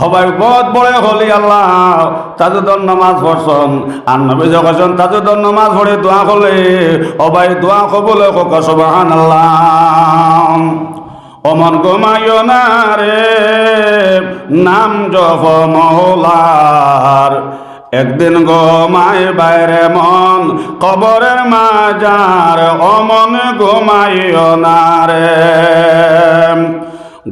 হবাই বহুত বড় হলি আল্লাহ। তাজুদর নামাজ পড়ছন আর নবী যখন তাজুদর নামাজ পড়ে দোয়া করলে হবাই দোয়া কবলে কক সুবহান আল্লাহ অমন ঘুমাইও না রে, নাম জপ মহলার। একদিন গোমাই বাইরে মন, কবরের মাজার, অমন ঘুমাইও না রে।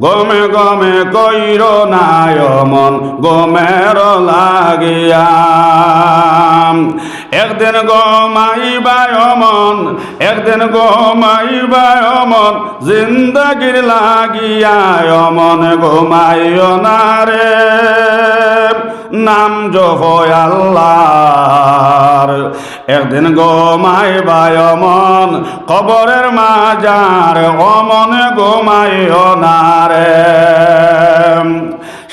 গমে গমে কইর নাই মন গমের লাগিয়া একদিন গমাইবাই মন একদিন গমাইবাই মন জিন্দগির লাগিয়ায় মন ঘুমাইও না রে। নাম জপয় আল্লাহর। একদিন গোমাইবায় অমন কবরের মাজার অমন গো মাই রে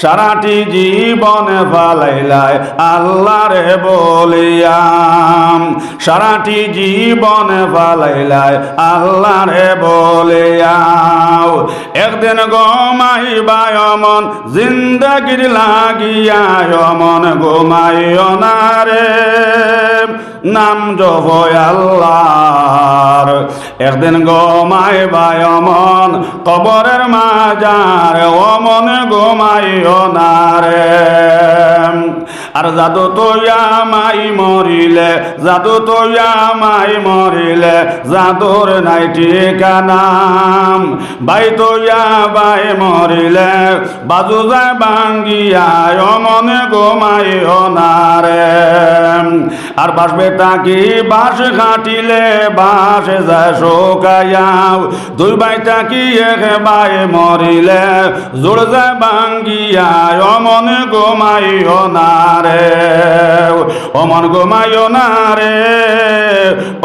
সারাটি জীবনে ফালাইলাই আল্লাহরে বলিয়াম সারাটি জীবনে ফালাইলাই আল্লাহরে বলিয়াও একদিন গমাইবায় মন জিন্দগির লাগিয়ায় মন ঘুমাইও না রে। নাম জপয় আল্লাহর। একদিন গমাইবায় মন কবরের মাজার, অমন ঘুমাইও না রে। আর জাদু তো মাই মরিলে, জাদু তো মাই মরিলে, জাদুর নাই ঠিকানাম বাই তো বাই মরিলে, বাজু যায় বাঙ্গিয়া মনে ঘুমাইও না রে। আর বাসবে তাকি বাস খাটিলে বাস যায় শোকায়াও দুই বাই তাকি এক বাই মরিলে, জোর যায় বাঙ্গিয়া অমন ঘুমাইও না রে, অমন ঘুমাইও না রে,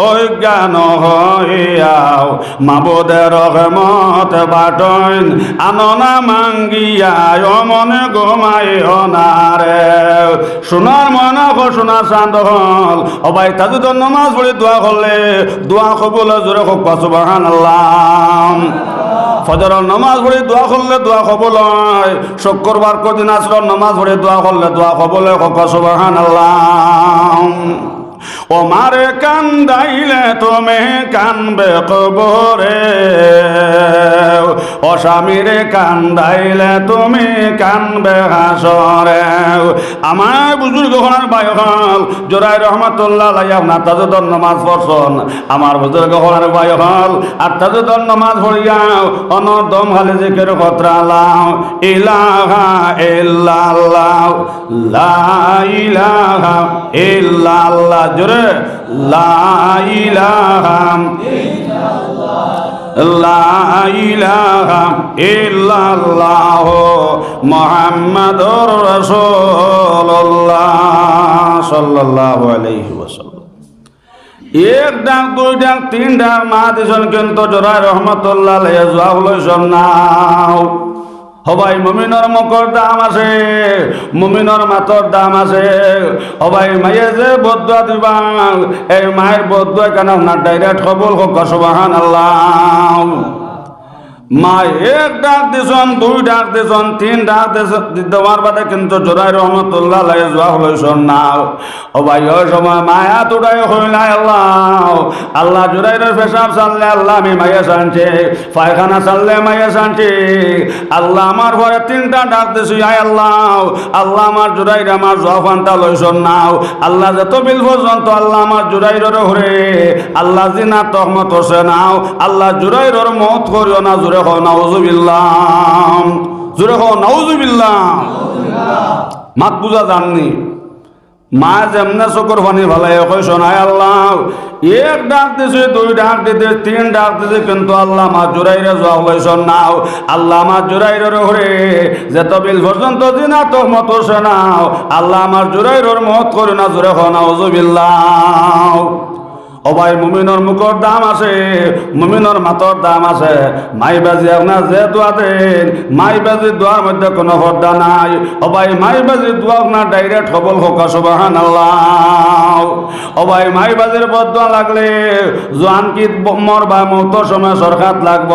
অজ্ঞান হইয়াও, মাবুদের রহমত বাটন আননা মাঙ্গিয়া, অমন ঘুমাইও না রে। সোনার হো সোনার চান্দ হল, অবাই তাজুদ নমাজ পড়ে দোয়া করলে, দোয়া কবুল জোরে হোক সুবহান আল্লাহ ফজরের নমাজ পড়ে দোয়া করলে দোয়া কবুল হয়, শুক্রবার কদিন আসর নামাজ পড়ে দোয়া করলে দোয়া কবুল হয় হোক সুবাহান আল্লাহ ও মারে কান্দাইলে তুমি কানবে কবরে। ও স্বামীরে কান্দাইলে তুমি কানবে হাসরে। আমার বুজুর্গ হনার বায়ু হল জোরাই রহমতুল্লাহ লাই আপনার তাজুদর নমাজ পড়ছন। আমার বুজুর্গ হনার বায়ু হল আর তাজুদর নমাজ পড়িয়াও অনর্দম খালি জিকের কত্রা লাও। ইলাহা ইল্লাল্লাহ, লা ইলাহা ইল্লাল্লাহ জোরে, লা ইলাহা লা ইলাহা ইল্লাল্লাহ মুহাম্মাদুর রাসূলুল্লাহ সাল্লাল্লাহু আলাইহি ওয়াসাল্লাম। এক ডাক, দুই ডাক, তিন ডাক, মা দিছন কিন্তু জোড়ায় রহমতুল্লাহ নাও। সবাই মমিনৰ মকর দাম আছে মমিনৰ মাতৰ দাম আছে। হবাই মায়ে যে বদুয়া দিবা, এই মায়ের বদুয়া কেন না ডাইরেক্ট কবল হোক সুবাহান আল্লাহ মা এক ডাক দিছন দুই ডাক দিছন তিন ডাক দেওয়ার বাদে কিন্তু জোরাই রহমতুল্লাহ লাই যোৱা হলৈছন নাও ও ভাই, ওই সময় মায়া তোড়াই হইলাই আল্লাহ। আল্লাহ জোরাইরের পেশাব চাললে আল্লাহ আমি মাইয়া শানছে পায়খানা চাললে মাইয়া শানছে আল্লাহ আমার ঘরে তিনটা ডাক দিছি আয় আল্লাহ। আল্লাহ আমার জোরাইরে আমার জোয়াফানটা লইছন নাও আল্লাহ যত বিল পর্যন্ত আল্লাহ আমার জোরাইরের হরে আল্লাহ জিনা তহমত হসে নাও। আল্লাহ জোরাইরের মত করিও না জোরে হো নাউজুবিল্লাহ। জোরে হো নাউজুবিল্লাহ। মাত বুঝা জাননি। মা যেমনে চকুর পানি ভালাই কই শোনায় আল্লাহ, এক ডাক দিছে, দুই ডাক দিতে তিন ডাক দিছে, কিন্তু আল্লাহ মা জোরাইরে যাওয়া হইছন নাও। আল্লাহ মা জোরাইরের হরে যেত বিল পর্যন্ত দিনা তো মত নাও আল্লাহ আমার জোরাইরের মত করে না জোরে হো নাউজুবিল্লাহ। অবাই মুমিনর মুখর দাম আছে, মুমিনর মাতর দাম আছে। মাই বাজি আপনার যে দোয়া দেন মাই বাজি দোয়ার মধ্যে কোনো হর্দা নাই। অবাই মাই বাজি দোয়া আপনার ডাইরেক্ট হবল হোক সুবাহান আল্লাহ অবাই মাই বাজির বদোয়া লাগলে জোয়ান কি মর বা মত সময় সরকার লাগব?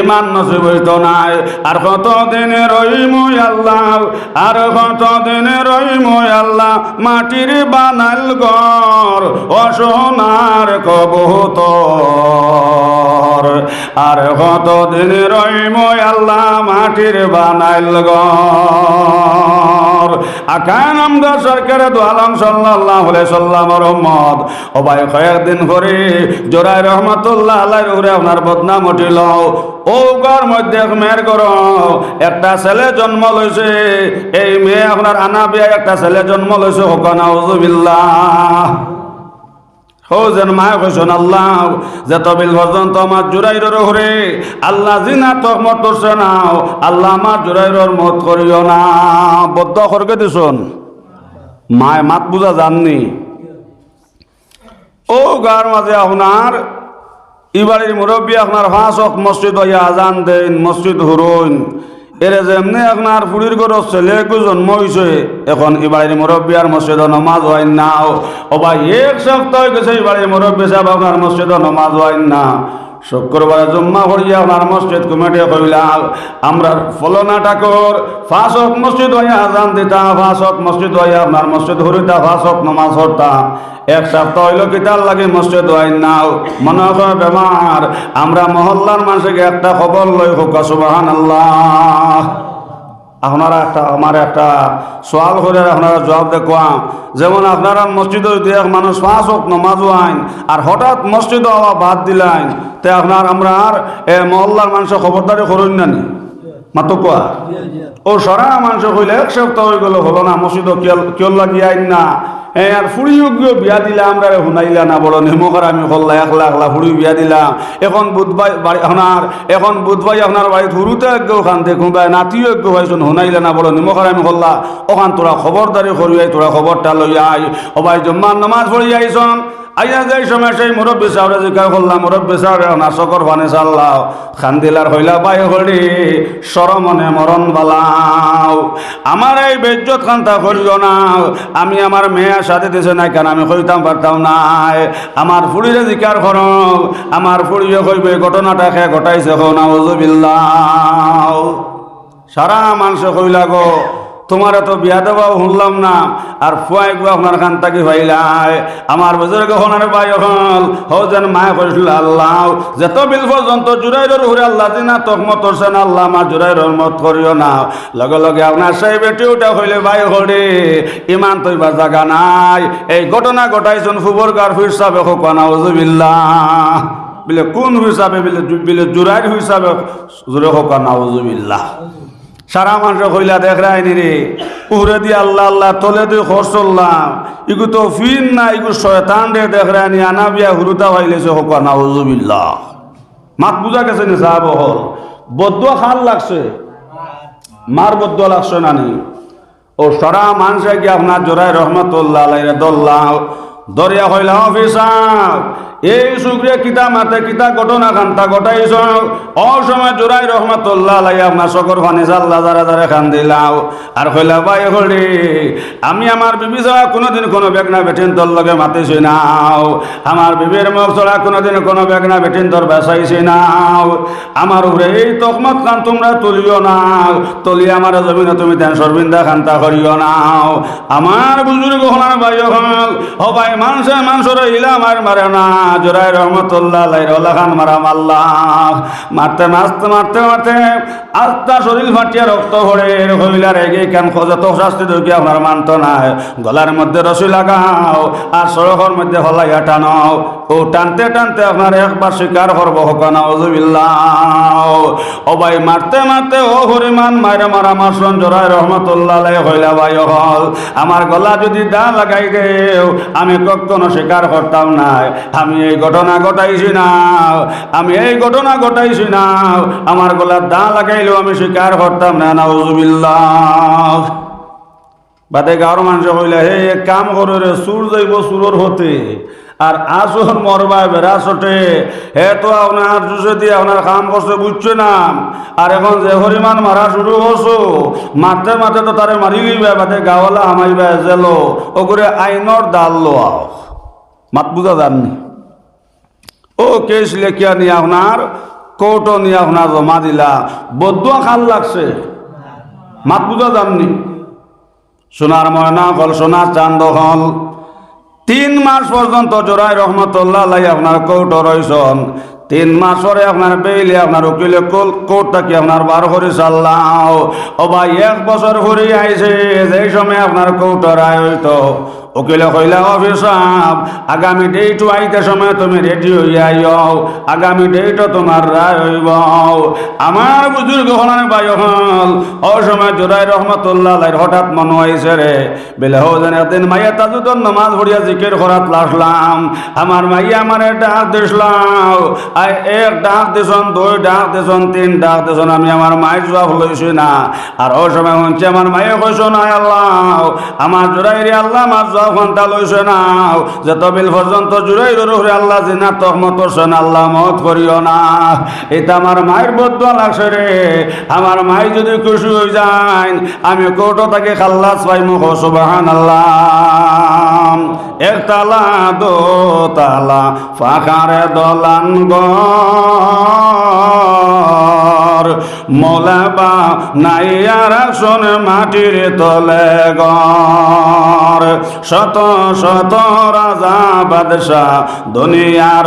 ইমান নসিব হইত নাই। আর কত দিনে রইম আল্লাহ? আর কত দিনে রইম আল্লাহ? মাটির বানাল ঘর অসোনার কবুতর। আর কত দিন রইম আল্লাহ মাটির বানাইল ঘর। আকান আমদা সরকারে দোয়ালাম সাল্লাল্লাহু আলাইহি সাল্লাম রহমত ও ভাই কয়েকদিন করে জোরাই রহমতুল্লাহ আলাইহির উপরে আপনার বদনাম উঠিল। ও ঘর মধ্যে মেয়ের ঘর। একটা ছেলে জন্ম লইছে। এই মেয়ে আপনার আনা বিয়া একটা ছেলে জন্ম লইছে। হোকানা উজুবিল্লাহ হো যেন মায় কৈছন আল্লাহ, যে তবিল পর্যন্ত আমার জুরাইর হরে আল্লাহ জিনা তহমত করছে নাও আল্লাহ আমার জুরাইর মত করিও না। বদ্ধ করকে দিছন। মায় মাত বুঝা জাননি ও গার মাঝে আপনার, ইবাড়ির মুরব্বী আপনার হক মসজিদ হইয়া আজান দেন, মসজিদ হুরইন। এরে যেমনি আপনার ফুড়ির ঘর ছেলে একু জন্ম হয়েছে এখন ইবাড়ির মুরব্বী আর মসজিদ নমাজ হয় না। ও ভাই, এক সপ্তাহ গেছে ইবাড়ির মুরব্বী সাহেব আপনার মসজিদ নমাজ হয় না। শুক্রবারে জুম্মা করিয়া আপনার মসজিদ কমিটি কইলা আমরা ফলনা ঠাকুর, ফাঁসক মসজিদ হইয়া আজান দিতা, ফাঁসক মসজিদ হইয়া আপনার মসজিদ হরিতা ফাঁসক নমাজ হরতা এক সপ্তাহ হইল কিতার লাগে মসজিদ হয় না মনে হয় বেমার, আমরা মহল্লার মানুষকে একটা খবর লই হোক সুবাহান আল্লাহ আপনারা একটা আমার একটা সোয়াল করে আপনারা জবাব দেখুয়া যেমন আপনারা মসজিদে যদি এক মানুষ পাঁচ হোক নমাজ আইন আর হঠাৎ মসজিদ হওয়া বাদ দিলাইন তে আপনার আমরা আর এ মহল্লার মানুষের খবরদারি করুন না নি? মাতো কোয়া? ও সরা মানুষ কইলে এক সপ্তাহ হয়ে গেল হলো না মসজিদ কেউ লাগিয়ে আইন না। এ আর ফুড়িও গিয়ে বিয়া দিলা আমরা শুনাইলা না, বড় নেমকার আমি হল্লা একলা একলা ফুড়ি বিয়া দিলাম। এখন বুধবাই বাড়ি আপনার এখন বুধবাই আপনার বাড়ি হুরুতে এক ওখান দেখুন বা নাতিও এক ভাইছুন শুনাইলা না, বড় নেমকার আমি হল্লা। ওখান তোরা খবরদারি করিয়াই তোরা খবরটা লইয়াই ভাই জম্মার নামাজ পড়ি আইসন আইয়া যাই সময় সেই মুরব্বী সাহরে জিজ্ঞাসা করলাম, মুরব্বী সাহরে নাচকর ভানে চাল্লাও। খান্দিলার হইলা বাই হরি সরমনে মরণ বালাও। আমার এই বেজ্জত খান্তা করিও না। আমি আমার মেয়ের সাথে দিছে নাই কেন? আমি কইতাম পারতাম নাই। আমার ফুড়িরে জিকার কর। আমার ফুড়িয়ে কইবে, ঘটনাটা খে ঘটাইছে হো নাউজুবিল্লাহ সারা মানুষ কইলা গো তোমার তো বিয়া দেওয়াও শুনলাম না। আর ফুয়াই গো আপনার খান তাকি ভাইলাই আমার বুজুর্গ হনার ভাই হল হো যেন মায় কইছিল আল্লাহ। যত বিল পর্যন্ত জুরাইর হুরে আল্লাহ দিনা তকমত করছেন আল্লাহ আমার জুরাইর মত করিও না। লগে লগে আপনার সেই বেটি উঠা হইলে ভাই হরে, ইমান তৈবা জাগা নাই। এই ঘটনা ঘটাইছেন ফুবর গার হিসাবে হোক নাউজুবিল্লাহ। বিলে, কোন হিসাবে বিলে বিলে জুরাইর হিসাবে জুরে হোক নাউজুবিল্লাহ। সারা মানুষ কইলা দেখ রায়নি রে। উহরে দিয়ে আল্লাহ আল্লাহ তলে দিয়ে খরচ চললাম। ইগু তো ফিন না, ইগু শয়তান রে দেখ রায়নি আনা বিয়া হুরুতা ভাইলেছে হোক নাউজুবিল্লাহ। মাত বুঝা গেছে নি সাহাব হল। বদুয়া খাল লাগছে। মার বদুয়া লাগছে না নি। ও সারা মানুষে কি আপনার জোড়াই রহমতুল্লাহ দল্লাহ দরিয়া হইলা অফিসার। এই সুগ্রিয়া কিতা মাতে কিতা ঘটনা খান্তা ঘটাইছ। অসময় জোড়াই রহমতুল্লাহ লাই আপনার সকর ফানি চাল্লা যারা যারা খান দিলাও। আর কইলা বাই হরি আমি আমার বিবি ছাড়া কোনোদিন কোনো বেগনা বেটিন তোর লগে মাতিছি নাও। আমার বিবির মুখ ছাড়া কোনোদিন কোনো বেগনা বেটিন তোর বেসাইছি নাও। আমার উপরে এই তকমত খান তোমরা তুলিও নাও। তুলি আমার জমিনে তুমি তেন সরবিন্দা খান্তা করিও নাও। আমার বুজুর্গ হলার ভাই হল ও ভাই মানুষে মানুষের ইলা মার মারে না জোরাই রহমতুল্লাহ লাই রলা খান মারা মাল্লাহ। মারতে মারতে মারতে মারতে আত্মা শরীর ফাটিয়া রক্ত ভরে হইলার এগে কেন খোঁজে তো শাস্তি দেখি আপনার মানত নাই গলার মধ্যে রসি লাগাও আর সড়কের মধ্যে হলাইয়া টানাও। ও টানতে টানতে আপনার একবার স্বীকার করব হকানা ওজুবিল্লাহ ও ভাই, মারতে মারতে ও হরিমান মায়ের মারা মাসন জোরাই রহমতুল্লাহ হইলা ভাই হল। আমার গলা যদি দা লাগাই দেও, আমি কখনো স্বীকার করতাম না। আমি এই ঘটনা ঘটাইছি না। আমি এই ঘটনা ঘটাইছি না। আমার গলার দা লাগাইলেও আমি স্বীকার করতাম না, নাউজুবিল্লাহ। বাদে গাঁর মানুষ কইলে হে কাম করে রে সুর যাইব সুরর হতে। আর আসন মরবায় বেড়া ছোটে হে তো আপনার জুসে দিয়ে আপনার কাম করছে বুঝছে না। আর এখন যে হরিমান মারা শুরু করছ মারতে মারতে তো তারে মারি লিবে বাদে গাওয়ালা হামাইবে জেলো। ও করে আইনর দাল লোয়া মাত বুঝা যাননি ও কেস লেখিয়া নিয়ে আপনার কোর্ট নিয়ে আপনার জমা দিলা। বদুয়া খাল লাগছে। মাত বুঝা যাননি সোনার ময়না হল সোনার চান্দ হল। তিন মাস পর্যন্ত জোরাই রহমতুল্লাহ লাই আপনার কৌট রয়েছেন। তিন মাস পরে আপনার বেইলে, আপনার উকিলে কোর্টটাকে আপনার বার করে চাল্লাও ও ভাই, এক বছর ঘুরে আইছে, যেই সময় আপনার কোর্ট রায় হইতো। উকিলে কইলা অফিসাব আগামী ডেটও আইতে সময় তুমি রেডি হইয়া আইও আগামী ডেটও তোমার রায় হইব। আমার বুজুর্গ হলান বাই হল, ও সময় জোরাই রহমতুল্লাহ লাইর হঠাৎ মনে হয়েছে রে। বেলে, হো যেন একদিন মাইয়া তাজুদন নামাজ ভরিয়া জিকের খরাত লাসলাম, আমার মাইয়া আমার ডাক দিসলাম আই এক ডাক দিছন দুই ডাক দিছন তিন ডাক দিছন আমি আমার মায়ের জবাব লইছি না। আর ও সময় হচ্ছে আমার মায়ে কইছ না, আল্লাহ, আমার জোরাই রে আল্লাহ আমার জবাব ঘণ্টা লইছে না। যে তবিল পর্যন্ত জুড়াই রুহরে আল্লাহ জিনা তহমত করছেন, আল্লাহ মত করিও না। এটা আমার মায়ের বদুয়া লাগছে রে। আমার মাই যদি খুশি হয়ে যায়, আমি কোটো তাকে খাল্লাস পাই মুখ সুবাহান আল্লাহ একতালা দো তালা ফাঁকারে দলান গর মোলাবা নাইয়ার শোন মাটির তলে গর শত শত রাজা বাদশাহ দুনিয়ার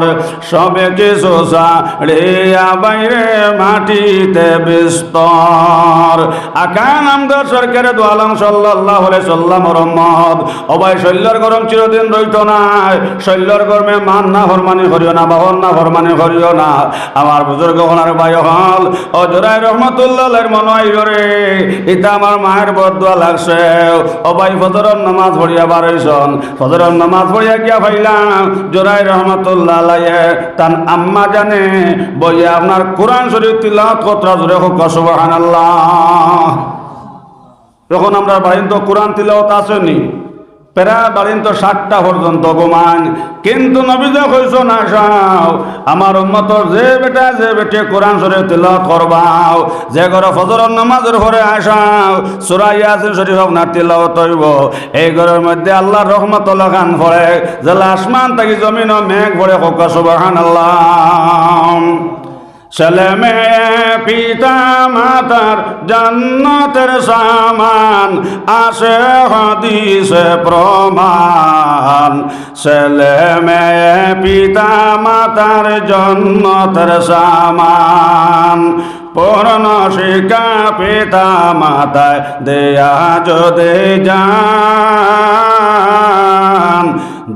ফর সবে কিছু সাড়িয়া বাইরে মাটিতে বিস্তর। আকান আমদার সরকারে দোয়ালাম সাল্লাহ সাল্লাম রহমদ অবাই শৈল্যর গরম চিরদিন রইত নাই শৈল্যর গরমে মান না হরমানি করিও না, বাহন না হরমানি করিও না। আমার বুজুর্গ হনার বাই হল ও জোরাই রহমতুল্লাহ মনে হয় রে এটা আমার মায়ের বদুয়া লাগছে। অবাই ফজরের নামাজ পড়িয়া বারইছন ফজরের নামাজ পড়িয়া গিয়া ভাইলাম জোরাই রহমতুল্লাহ লাইয়ে তান আম্মা জানে আপনার কোরআন আমরা বাড়িতে কোরআন তিলাওয়াত আসেনি পেরা বাড়িন তো ষাটটা পর্যন্ত গোমান কিন্তু নবীজে কইস না সাও আমার উম্মতর যে বেটা, যে বেটে কোরআন শরীফ তিলাওয়াত করবাও, যে ঘরে ফজরের নামাজের ঘরে আসাও, সূরা ইয়াসিন শরীফ আপনার তিলাওয়াত হইব, এই ঘরের মধ্যে আল্লাহর রহমতুল্লাহ খান পড়ে যে আসমান থেকে জমিন মেঘ পড়ে হোক, সুবহানাল্লাহ। ছেলে মেয়ে পিতা মাতার জান্নাতের সামান, আসে হদিসে প্রমাণ। ছেলে মেয়ে পিতা মাতার জন্নতের সামান পূর্ণ শিকা পিতা মাতায় দেয়া যদি যান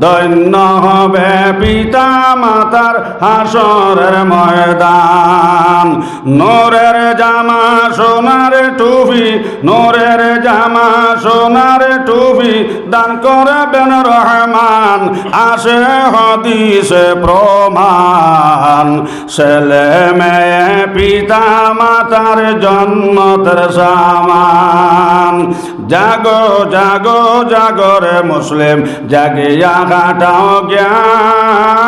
দৈন্য হবে পিতা মাতার হাসরের ময়দান। নোরের জামা, সোনার টুপি, নোরের জামা, সোনার টুপি দান করবেন রহমান। আসে হদিসে প্রমাণ, ছেলে মেয়ে পিতা মাতার জন্মতের সামান। জাগো জাগো, জাগরে মুসলিম, জাগিয়া কাটাও জ্ঞান।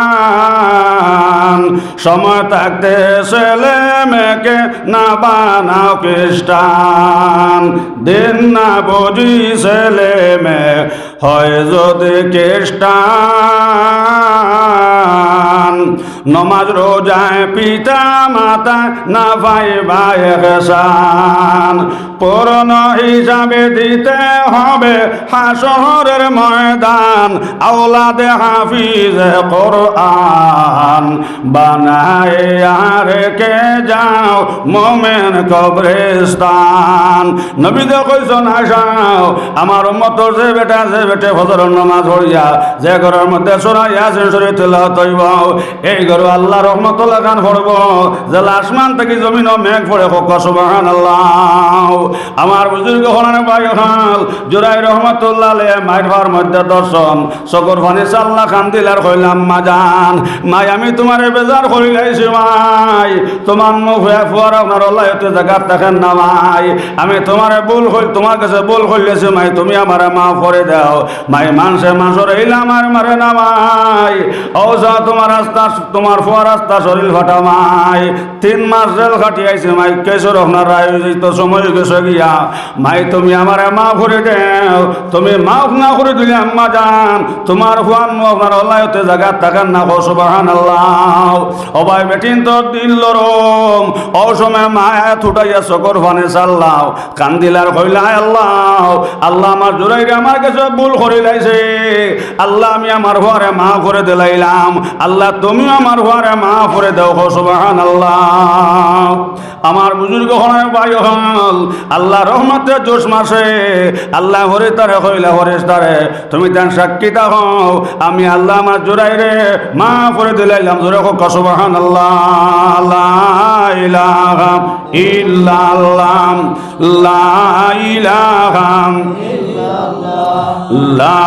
সময় থাকতে ছেলে মেয়েকে না বানাও খ্রিস্টান। দিন না বুঝি ছেলে মেয়ে হয় যদি খ্রিস্টান। নমাজ রোজায় পিতা, মাতা, না ভাই ভাই হেসান পূর্ণ হিসাবে দিতে হবে হাসরের ময়দান। আওলাদে হাফিজ কোরআন। বানায় আর কে যাও মোমেন কবরেস্তান নবী দে কইছন আসাও আমার মত যে বেটা, যে বেটে ফজর নামাজ পড়িয়া, যে ঘরের মধ্যে সোনা ইয়াসিন শরীফ তেলাওয়াত হইব এই ঘর আল্লাহ রহমতুল্লাহ খান পড়ব যে আসমান থেকে জমিন মেঘ পড়ে হোক, সুবহানাল্লাহ। আমার বুজুর্গ হলানে ভাই হল জোরাই রহমতুল্লাহ মায়ের হওয়ার মধ্যে দর্শন। সকর ফানি সাল্লা খান দিলার কইলাম মা জান মাই, আমি তোমার বেজার করিলাইছি মাই তোমার মুখ হয়ে ফুয়ার আপনার অল্লাহতে জায়গা দেখেন না মাই আমি তোমার ভুল হই তোমার কাছে ভুল হইলেছি মাই, তুমি আমার মা করে দাও। মাই মানুষে মানুষের এইলাম আর মারে না মাই ও যা, তোমার রাস্তা তোমার ফুয়া রাস্তা শরীর ফাটা মাই তিন মাস জেল খাটিয়াইছে মাই, কেশর আপনার রায় তো সময় গেছে গিয়া। মাই, তুমি আমার মা করে দেও, তুমি মাফ না করে দিলে আম্মা যান তোমার ফুয়ান আপনার অল্লাহতে জায়গা থাকার না সুবাহান আল্লাহ অবাই বেটিন তো দিল রম। ও সময় মায়া থুটাইয়া সকর ফানে চাল্লাও। কান্দিলার কইলা আল্লাহ আল্লাহ আমার জোরাইরে আমার কাছে ভুল করে লাইছে। আল্লাহ আমি আমার ঘরে মা করে দিলাইলাম আল্লাহ তুমিও আমার ঘরে মা করে দেও সুবাহান আল্লাহ আমার বুজুর্গ হনের ভাই হল, আল্লাহ রহমতে জোশ মাসে আল্লাহ হরে তারে হইলা হরেশ তারে, তুমি তেন সাক্ষী হও আমি আল্লাহ আমার জোরাই রে মা করে দিলাইলাম জোরে হোক সুবাহান আল্লাহ লা ইলাহা ইল্লাল্লাহ লা ইলাহা লা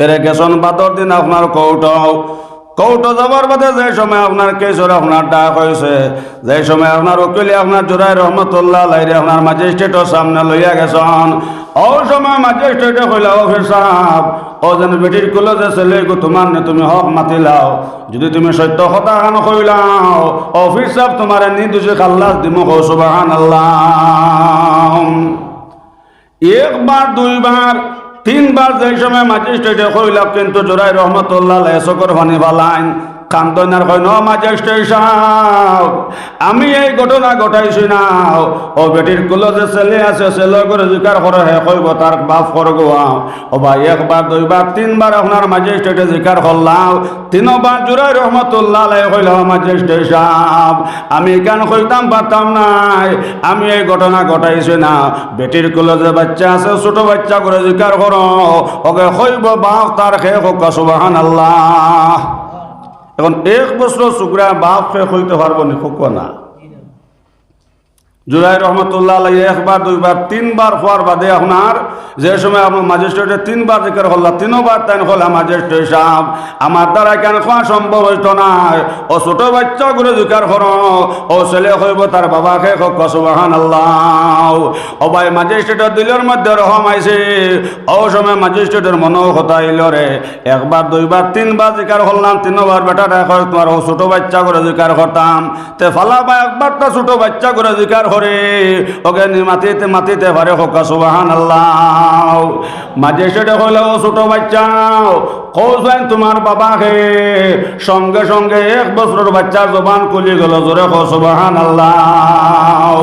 এরে গেছন বাদর দিন আপনার কৌটাও কৌটো যাবার বাদে যে সময় আপনার কেশর আপনার ডাক হয়েছে যে সময় আপনার উকিলে আপনার জোরাই রহমতুল্লাহ লাইরে আপনার ম্যাজিস্ট্রেটর সামনে লইয়া গেছন। ও সময় ম্যাজিস্ট্রেটে কইলা অফিস সাহেব ও যেন বেটির কুলো যে ছেলে গো তোমার নে তুমি হক মাতিলাও যদি তুমি সত্য কথা খান কইলাও অফিস সাহেব তোমার নির্দোষে খাল্লাস দিম সুবাহান আল্লাহ একবার দুইবার তিনবার যে সময় ম্যাজিস্ট্রেটে কইলাম কিন্তু জোরাই রহমতুল্লাহ এসকর ভানি বালাইন। কান্তনার কয় ন সাহেব আমি এই ঘটনা ঘটাইছি না। ও বেটির কুলো যে ছেলে আছে ছেলে করে জিকার করে, হে কইব তার বাপ করব ও ভাই, একবার, দুইবার, তিনবার আপনার ম্যাজিস্ট্রেটে জিকার করলাম। তিনবার জোরাই রহমতুল্লাহ কইল ম্যাজিস্ট্রেট সাহেব আমি কেন কইতাম পারতাম নাই? আমি এই ঘটনা ঘটাইছি না। বেটির কুলো যে বাচ্চা আছে, ছোট বাচ্চা করে জিকার করো। ওকে কইব, বাপ তার খে হোক সুবাহান আল্লাহ এখন এক বছর সুগ্রা বাপ হইতে পারব নি খুব না। জুলাই রহমতুল্লাহ একবার, দুইবার, তিনবার হওয়ার বাদে আপনার যে সময় আমার ম্যাজিস্ট্রেটে তিনবার জিকার করলাম তিনবার তাই হলাম ম্যাজিস্ট্রেট সাহেব, আমার দ্বারা কেন খাওয়া সম্ভব হইতো না? ও ছোট বাচ্চা করে জিকার কর, ও ছেলে হইব তার বাবাকে কসবাহান আল্লাহ ও ভাই ম্যাজিস্ট্রেটের দিলের মধ্যে রহম আইছে। ও সময় ম্যাজিস্ট্রেটের মনও কথা আইল রে। একবার, দুইবার, তিনবার জিকার করলাম, তিনবার বেটাটা কয় তোমার, ও ছোট বাচ্চা করে জিকার করতাম। তে ফালা বা একবার তো ছোট বাচ্চা করে জিকার করে। ওকে মাতিতে মাতিতে পারে হোক সুবাহান আল্লাহ মাঝে সেটা হইলে ও ছোট বাচ্চা কৌশাইন তোমার বাবাকে, সঙ্গে সঙ্গে এক বছরের বাচ্চার জবান খুলি গেল, জোরে সুবাহান আল্লাহ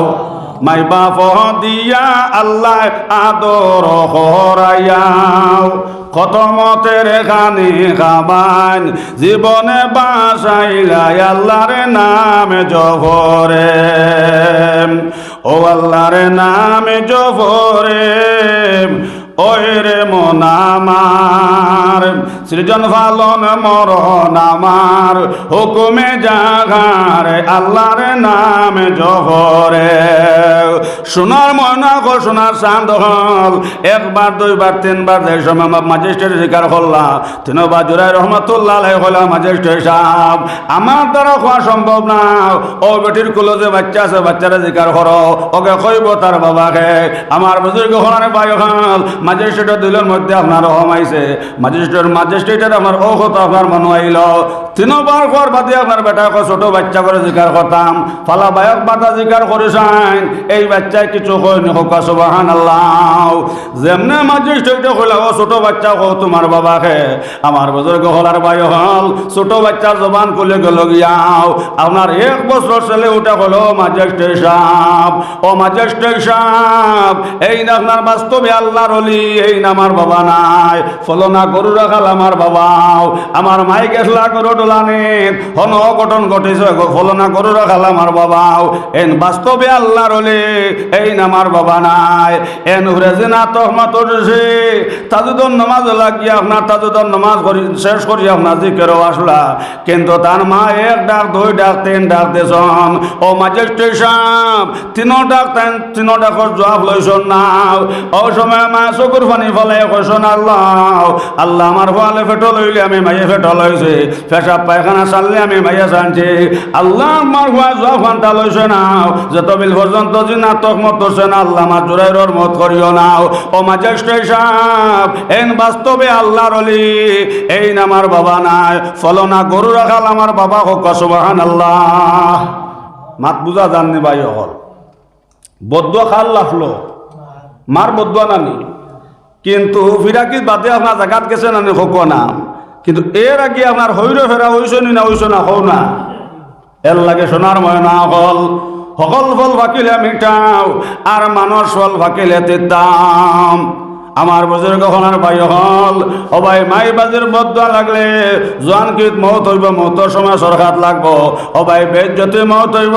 মাই বাপ, দিয়া আল্লাহ আদর হরাইয়াও। খতমতের খানি খাবান জীবনে বাসাইলাই আল্লাহর নামে জফরে ও আল্লাহর নামে জফরে ওই রে মন আমার। সৃজন ফালন মরণ আমার হুকুমে জাগার, আল্লাহর নামে জহরে। সোনার ময়না গো, সোনার চাঁদ হল। একবার, দুইবার, তিনবার যে সময় আমার ম্যাজিস্ট্রেট স্বীকার করলাম তিনবার জোড়াই রহমতুল্লাহ হলাম ম্যাজিস্ট্রেট সাহেব আমার দ্বারা খাওয়া সম্ভব না। ও বেটির কুলো যে বাচ্চা আছে, বাচ্চারা স্বীকার করো। ওকে কইব তার বাবাকে, আমার বুজুর্গ হলার বায়ু হল। ম্যাজিস্ট্রেটের দিলের মধ্যে আপনার রহম আইছে। ম্যাজিস্ট্রেট ম্যাজিস্ট্রেটের আপনার ও কথা আপনার মনে আইল। তিনবার পর বাদে আপনার বেটাকে ছোট বাচ্চা করে জিকার করতাম। ফালা বায়ক বাটা জিকার করেছেন। এই বাচ্চায় কিছু হয়নি হোক সুবাহান আল্লাহ যেমনে ম্যাজিস্ট্রেটে হইল, ও ছোট বাচ্চা হো তোমার বাবাকে। আমার বুজুর্গ হলার বায়ু হল, ছোট বাচ্চার জবান খুলে গেল গিয়াও। আপনার এক বছর ছেলে উঠা হলো ম্যাজিস্ট্রেট সাহেব ও ম্যাজিস্ট্রেট সাহেব এই না আপনার বাস্তবে আল্লাহর অলি, এই না আমার বাবা নাই। ফলনা গরু রাখাল আমার বাবাও, আমার মাই গেছলা গরু ডোলানে, হন অঘটন ঘটেছে ফলনা গরু রাখাল আমার বাবাও। এন বাস্তবে আল্লাহর অলি এই নামার বাবা নাই। এন হুরে যে না তহমত উঠেছে তাজুদর নমাজ লাগিয়ে আপনার তাজুদর নমাজ করি, শেষ করি আপনার জিকেরও আসলা। কিন্তু তার মা এক ডাক, দুই ডাক, তিন ডাক দেশন ও ম্যাজিস্ট্রেট তিনো ডাক তেন, তিনো ডাকর জবাব লইছন না। ও সময় মা চকুর পানি ফলে কৈছন আল্লাহ আল্লাহ আমার ফলে ফেটো লইলে আমি মাইয়ে ফেটো লইছে। পেশাব পায়খানা চাললে আমি মাইয়া চানছি আল্লাহ আমার হুয়া জবাব ফান্তা লইছে না। যত বিল পর্যন্ত যে নাটক মত করছে না, আল্লাহ আমার জোরাইর মত করিও নাও ও ম্যাজিস্ট্রেট সাহেব এন বাস্তবে আল্লাহর অলি। এই নামার বাবা নাই। ফলনা গরু রাখাল আমার বাবা হোক সুবাহান আল্লাহ মাত বুঝা জাননি ভাই হল বদুয়া খাল লাফলো। মার বদুয়া নানি। কিন্তু ফিরাকি বাদে আপনার জাগাত গেছেন আমি হোক না। কিন্তু এর আগে আপনার হৈর ফেরা হইসনি না হইস না হও না। এর লাগে সোনার ময়না হল সকল ফল ফাঁকিলে মিঠাও আর মানুষ ফল ফাঁকিলে তিতাম। আমার বুজুর্গ হনার ভাই হল ভাই, মাই বাজির বদুয়া লাগলে জোয়ান কীট মত হইব মতর সময় সরকার লাগবো। ভাই, বেজ্জতি মত হইব,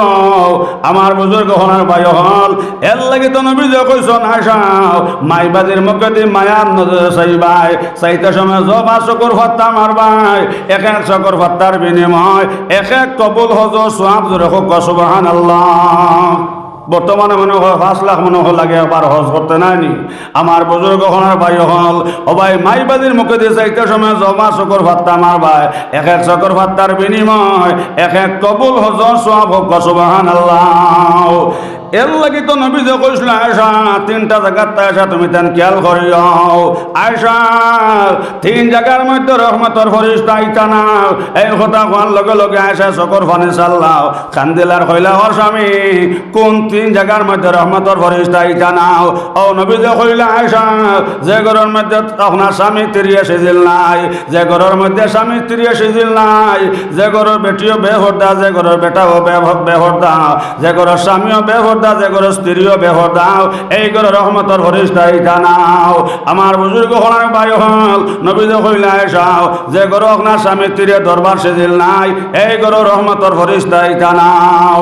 আমার বুজুর্গ হনার ভাই হল এর লাগি তো নবী যে কইছন আসাও মাই বাজির মুখে মায়ার নজরে চাইবাই চাইতে সময় জবা চকুর ফাত্তা মারবাই এক এক চকুর ফাত্তার বিনিময়, এক এক কবুল হজ সোয়াব জোরে হোক সুবাহান আল্লাহ বর্তমানে মনে হয় পাঁচ লাখ মনে হয় লাগে, আবার হজ করতে নাইনি। আমার বুজুর্গ হনার ভাই হল ও ভাই মাইবাদির মুখে দিয়ে চাইতে সময় জমা চকর ভাত্তা আমার ভাই, এক এক চকর ভাত্তার বিনিময়, এক এক কবুল হজর সব হোক সুবাহান আল্লাহ এর লাগি তো নবী যে কইছিল আয়সা তিনটা জায়গার আয়সা তুমি তেন খেয়াল করিও আয়সা তিন জায়গার মধ্যে রহমতর ফরিস্তা ইটা না। এই কথা কোয়ার লগে লগে আয়সা চকর ফানি চাল্লাও কান্দিলার কইলা, ও স্বামী, কোন তিন জায়গার মধ্যে রহমতর ফরিস্তা ইটা নাও ও নবী যে কইলা আয়সা যে ঘরের মধ্যে আপনার স্বামী তিরিয়ে সিজিল নাই, যে ঘরের মধ্যে স্বামী তিরিয়ে সিজিল নাই, যে ঘরের বেটিও বেহরদা, যে ঘরের বেটাও বেহরদা, যে ঘরের স্বামীও বেহরদা যে ঘরের স্ত্রীও বেহরদা এই ঘরে রহমতর ইটা নাও। আমার বুজুর্গ হলার ভাই হল নবী যে যাও যে ঘর আপনার স্বামী তীরে দরবার সেজিল নাই, এই ঘর রহমতর ইটা নাও।